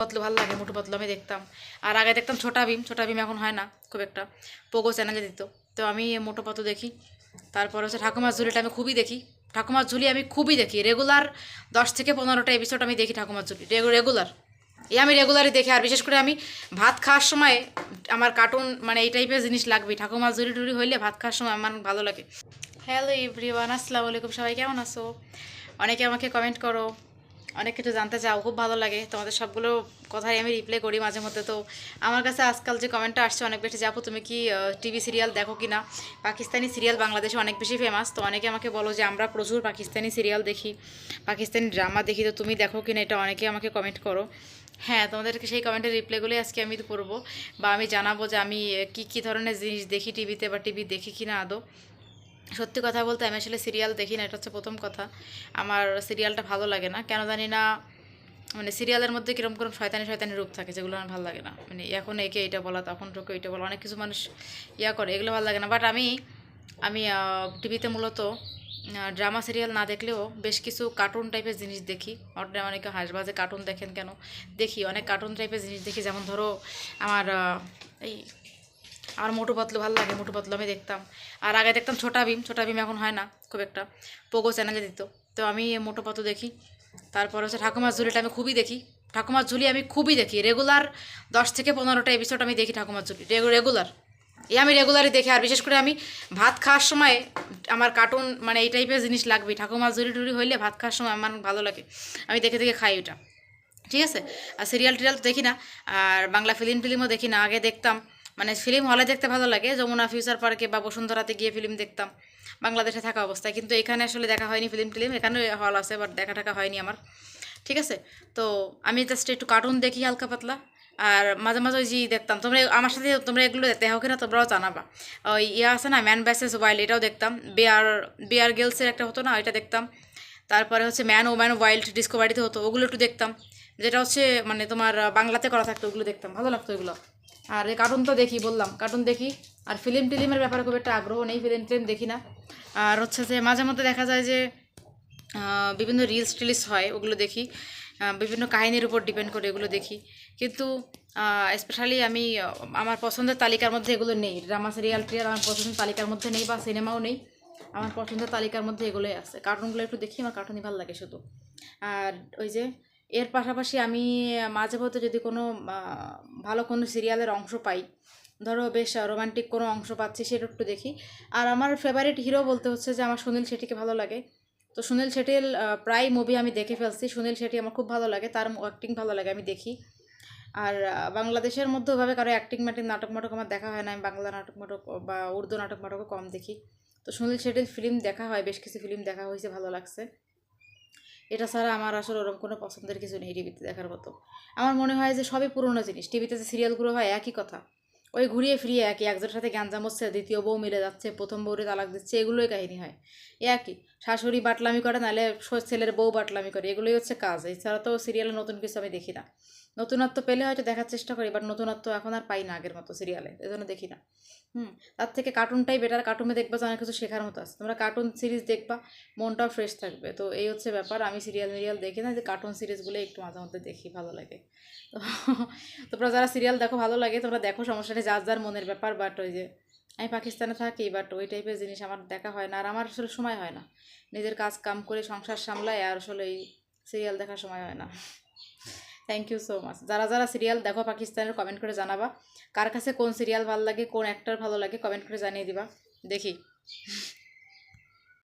পাতলু ভালো লাগে মোটু পাতলু আমি দেখতাম। আর আগে দেখতাম ছোটা ভীম ছোটা ভীম এখন হয় না খুব একটা। পোগো চ্যানেলে দিত। তো আমি মোটো পাতলু দেখি। তারপর হচ্ছে ঠাকুমার ঝুলিটা আমি খুবই দেখি। ঠাকুমার ঝুলি আমি খুবই দেখি। রেগুলার দশ থেকে পনেরোটা এপিসোড আমি দেখি ঠাকুমার ঝুলি। রেগুলার। এই আমি রেগুলারই দেখি। আর বিশেষ করে আমি ভাত খাওয়ার সময় আমার কার্টুন মানে এই টাইপের জিনিস লাগবে ঠাকুমার ঝুলি টুরি হইলে ভাত খাওয়ার সময় আমার ভালো লাগে। হ্যালো এভরিওয়ান আসসালামু আলাইকুম। সবাই কেমন আছো? অনেকে আমাকে কমেন্ট করো। অনেক কিছু জানতে চাও, খুব ভালো লাগে। তোমাদের সবগুলো কথাই আমি রিপ্লাই করি মাঝে মধ্যে। তো আমার কাছে আজকাল যে কমেন্টটা আসছে অনেক বেশি যাব তুমি কি টিভি সিরিয়াল দেখো কি না পাকিস্তানি সিরিয়াল বাংলাদেশে অনেক বেশি ফেমাস তো অনেকে আমাকে বলো যে, আমরা প্রচুর পাকিস্তানি সিরিয়াল দেখি, পাকিস্তানি ড্রামা দেখি। তো তুমি দেখো কি না এটা অনেকে আমাকে কমেন্ট করো। হ্যাঁ তোমাদেরকে সেই কমেন্টের রিপ্লাইগুলোই আজকে আমি করব। বা আমি জানাব যে, আমি কী কী ধরনের জিনিস দেখি টিভিতে বা টিভি দেখি কি না আদৌ? সত্যি কথা বলতে আমি আসলে সিরিয়াল দেখি না, এটা হচ্ছে প্রথম কথা। আমার সিরিয়ালটা ভালো লাগে না। কেন জানি না মানে সিরিয়ালের মধ্যে কীরকম কীরকম শয়তানি শয়তানি রূপ থাকে, যেগুলো আমার ভালো লাগে না। মানে এখন একে এটা বলা, তখন তোকে এটা বলা, অনেক কিছু মানুষ ইয়া করে, এগুলো ভালো লাগে না। বাট আমি আমি টিভিতে মূলত ড্রামা সিরিয়াল না দেখলেও বেশ কিছু কার্টুন টাইপের জিনিস দেখি। অনেকে অনেকে হাসবাজে কার্টুন দেখেন কেন? দেখি, অনেক কার্টুন টাইপের জিনিস দেখি। যেমন ধরো, আমার এই আমার মোটু পাতলু ভালো লাগে, মোটু পাতলু আমি দেখতাম। আর আগে দেখতাম ছোটা ভীম ছোটা ভীম এখন হয় না, খুব একটা। পোগো চ্যানেলে দিত। তো আমি মোটু পাতলু দেখি। তারপর হচ্ছে ঠাকুমার ঝুলিটা আমি খুবই দেখি। ঠাকুমার ঝুলি আমি খুবই দেখি। রেগুলার দশ থেকে পনেরোটা এপিসোড আমি দেখি ঠাকুমার ঝুলি। রেগুলার। এই আমি রেগুলারই দেখি। আর বিশেষ করে আমি ভাত খাওয়ার সময় আমার কার্টুন মানে এই টাইপের জিনিস লাগবে ঠাকুমার ঝুলি টুরি হইলে ভাত খাওয়ার সময় আমার ভালো লাগে। আমি দেখে দেখে খাই ওটা ঠিক আছে? আর সিরিয়াল টিরিয়াল তো দেখি না। আর বাংলা ফিল্ম ফিল্মও দেখি না। আগে দেখতাম। মানে ফিল্ম হলে দেখতে ভালো লাগে। যমুনা ফিউচার পার্কে বা বসুন্ধরাতে গিয়ে ফিল্ম দেখতাম। বাংলাদেশে থাকা অবস্থায়। কিন্তু এখানে আসলে দেখা হয়নি ফিল্ম টিলিম। এখানে হল আছে বাট দেখা টাকা হয়নি আমার। ঠিক আছে? তো আমি জাস্ট একটু কার্টুন দেখি হালকা পাতলা। আর মাঝে মাঝে ওই যে দেখতাম। তোমরা আমার সাথে তোমরা এগুলো দেখতে দেখো কিনা, তোমরাও জানাবা। ওই ইয়ে আছে না ম্যান ব্যাসেস ওয়াইল্ড এটাও দেখতাম। বেয়ার বেয়ার গেলসের একটা হতো না, ওইটা দেখতাম। তারপরে হচ্ছে ম্যান ও ম্যান ওয়াইল্ড ডিসকভারিতে হতো, ওগুলো একটু দেখতাম। যেটা হচ্ছে মানে তোমার বাংলাতে করা থাকতো, ওগুলো দেখতাম। ভালো লাগতো ওগুলো আর কার্টুন তো দেখি, বললাম। কার্টুন দেখি। আর ফিল্ম টিলিমের ব্যাপারে খুব একটা আগ্রহ নেই ফিল্ম টিলিম দেখি না। আর হচ্ছে যে মাঝে মধ্যে দেখা যায় যে বিভিন্ন রিলস টিলিস হয়, ওগুলো দেখি। বিভিন্ন কাহিনীর উপর ডিপেন্ড করে এগুলো দেখি। কিন্তু স্পেশালি আমি আমার পছন্দের তালিকার মধ্যে এগুলো নেই। ড্রামা সিরিয়াল টিরিয়াল আমার পছন্দের তালিকার মধ্যে নেই বা সিনেমাও নেই। আমার পছন্দের তালিকার মধ্যে এগুলোই আছে। কার্টুনগুলো একটু দেখি, আমার কার্টুনই ভালো লাগে শুধু। আর ওই যে এর পাশাপাশি আমি মাঝে মধ্যে যদি কোনো ভালো কোনো সিরিয়ালের অংশ পাই, ধরো বেশ রোমান্টিক কোনো অংশ পাচ্ছি সেটা একটু দেখি। আর আমার ফেভারিট হিরো বলতে হচ্ছে যে আমার সুনীল শেঠিকে ভালো লাগে। তো সুনীল শেঠির প্রায় মুভি আমি দেখে ফেলছি। সুনীল শেঠি আমার খুব ভালো লাগে, তার অ্যাক্টিং ভালো লাগে, আমি দেখি। আর বাংলাদেশের মধ্যে ওভাবে কারও অ্যাক্টিং ম্যাটিং নাটক মাটক আমার দেখা হয় না, আমি বাংলা নাটক মাটক বা উর্দু নাটক মাটকও কম দেখি। তো সুনীল শেঠির ফিল্ম দেখা হয়, বেশ কিছু ফিল্ম দেখা হয়েছে, ভালো লাগছে। এটা ছাড়া আমার আসলে ওরকম কোনো পছন্দের কিছু নেই টিভিতে দেখার মতো। আমার মনে হয় যে সবই পুরোনো জিনিস। টিভিতে যে সিরিয়ালগুলো হয়, একই কথা। ওই ঘুরিয়ে ফিরিয়ে একই, একজনের সাথে গ্যাঞ্জাম হচ্ছে, দ্বিতীয় বউ মিলে যাচ্ছে, প্রথম বউরে তালাক দিচ্ছে, এগুলোই কাহিনী হয়। এ একই, শাশুড়ি বাটলামি করে, নাহলে ছেলের বউ বাটলামি করে, এগুলোই হচ্ছে কাজ। এছাড়া তো সিরিয়ালে নতুন কিছু আমি দেখি না। নতুনত্ব পেলে হয়তো দেখার চেষ্টা করি বাট নতুনত্ব এখন আর পাই না আগের মতো সিরিয়ালে এজন্য দেখি না। হুম, তার থেকে কার্টুনটাই বেটার কার্টুনে দেখবা যে অনেক কিছু শেখার মতো আছে। তোমরা কার্টুন সিরিজ দেখবা, মনটাও ফ্রেশ থাকবে। তো এই হচ্ছে ব্যাপার, আমি সিরিয়াল মিরিয়াল দেখি না যে কার্টুন সিরিজগুলো একটু মাঝে মধ্যে দেখি, ভালো লাগে। তো, তোমরা যারা সিরিয়াল দেখো, ভালো লাগে, তোমরা দেখো সমস্যা নেই যার যার মনের ব্যাপার বাট ওই যে আমি পাকিস্তানে থাকি বাট ওই টাইপের জিনিস আমার দেখা হয় না। আর আমার আসলে সময় হয় না। নিজের কাজ কাম করে সংসার সামলায়, আর আসলে এই সিরিয়াল দেখার সময় হয় না। থ্যাংক ইউ সো মাচ যারা যারা সিরিয়াল দেখো পাকিস্তানের কমেন্ট করে জানাবা। কার কাছে কোন সিরিয়াল ভালো লাগে, কোন অ্যাক্টর ভালো লাগে কমেন্ট করে জানিয়ে দিবা। দেখি।